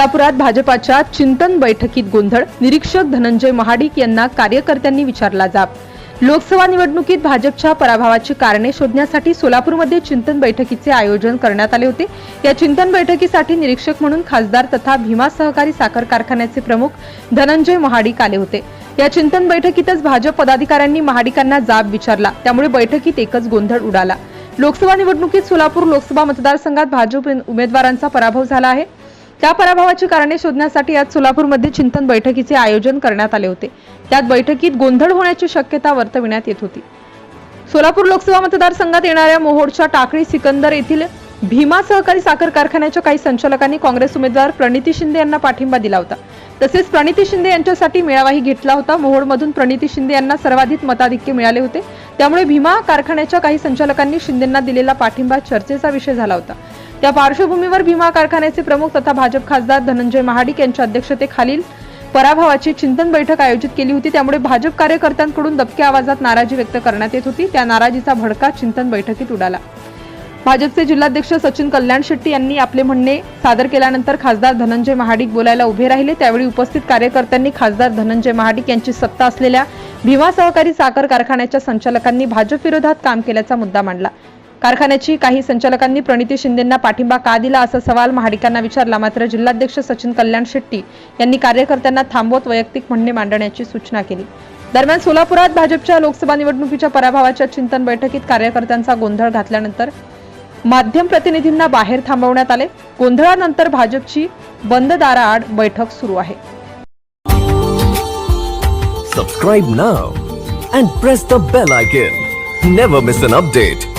सोलापुरात भाजपाच्या चिंतन बैठकीत गोंधळ निरीक्षक धनंजय महाडिक यांना कार्यकर्त्यांनी विचारला जाब. लोकसभा निवडणुकीत भाजपच्या पराभवाची कारणे शोधण्यासाठी सोलापूरमध्ये चिंतन बैठकीचे आयोजन करण्यात आले होते. या चिंतन बैठकीसाठी निरीक्षक म्हणून खासदार तथा भीमा सहकारी साखर कारखान्याचे प्रमुख धनंजय महाडिक आले होते. या चिंतन बैठकीतच भाजप पदाधिकाऱ्यांनी महाडिकांना जाब विचारला. त्यामुळे बैठकीत एकच गोंधळ उडाला. लोकसभा निवडणुकीत सोलापूर लोकसभा मतदारसंघात भाजप उमेदवारांचा पराभव झाला आहे. त्या पराभवाची कारणे शोधण्यासाठी आज सोलापूरमध्ये चिंतन बैठकीचे आयोजन करण्यात आले होते. त्यात बैठकीत गोंधळ होण्याची शक्यता वर्तविण्यात येत होती. सोलापूर लोकसभा मतदारसंघात येणाऱ्या मोहोडच्या टाकळी सिकंदर येथील भीमा सहकारी साखर कारखान्याच्या काही संचालकांनी काँग्रेस उमेदवार प्रणिती शिंदे यांना पाठिंबा दिला होता. तसेच प्रणिती शिंदे यांच्यासाठी मेळावाही घेतला होता. मोहोडमधून प्रणिती शिंदे यांना सर्वाधिक मताधिक्य मिळाले होते. त्यामुळे भीमा कारखान्याच्या काही संचालकांनी शिंदेंना दिलेला पाठिंबा चर्चेचा विषय झाला होता. त्या पार्श्वभूमीवर भीमा कारखान्याचे प्रमुख तथा भाजप खासदार धनंजय महाडिक यांच्या अध्यक्षतेखालील पराभवाची चिंतन बैठक आयोजित केली होती. त्यामुळे भाजप कार्यकर्त्यांकडून दबक्या आवाजात नाराजी व्यक्त करण्यात येत होती. त्या नाराजीचा भडका चिंतन बैठकीत उडाला. भाजपचे जिल्हाध्यक्ष सचिन कल्याण शेट्टी यांनी आपले म्हणणे सादर केल्यानंतर खासदार धनंजय महाडिक बोलायला उभे राहिले. त्यावेळी उपस्थित कार्यकर्त्यांनी खासदार धनंजय महाडिक यांची सत्ता असलेल्या भीमा सहकारी साखर कारखान्याच्या संचालकांनी भाजप विरोधात काम केल्याचा मुद्दा मांडला. कारखान्याची काही संचालकांनी प्रणिती शिंदेंना पाठिंबा का दिला असा सवाल महाडिकांना विचारला. मात्र जिल्हाध्यक्ष सचिन कल्याण शेट्टी यांनी कार्यकर्त्यांना थांबवत वैयक्तिक म्हणणे मांडण्याची सूचना केली. दरम्यान सोलापुरात भाजपच्या लोकसभा निवडणुकीच्या पराभवाच्या चिंतन बैठकीत कार्यकर्त्यांचा गोंधळ घातल्यानंतर माध्यम प्रतिनिधींना बाहेर थांबवण्यात आले. गोंधळानंतर भाजपची बंद दाराआड बैठक सुरू आहे. सबस्क्राईब ना and press the bell icon never miss an update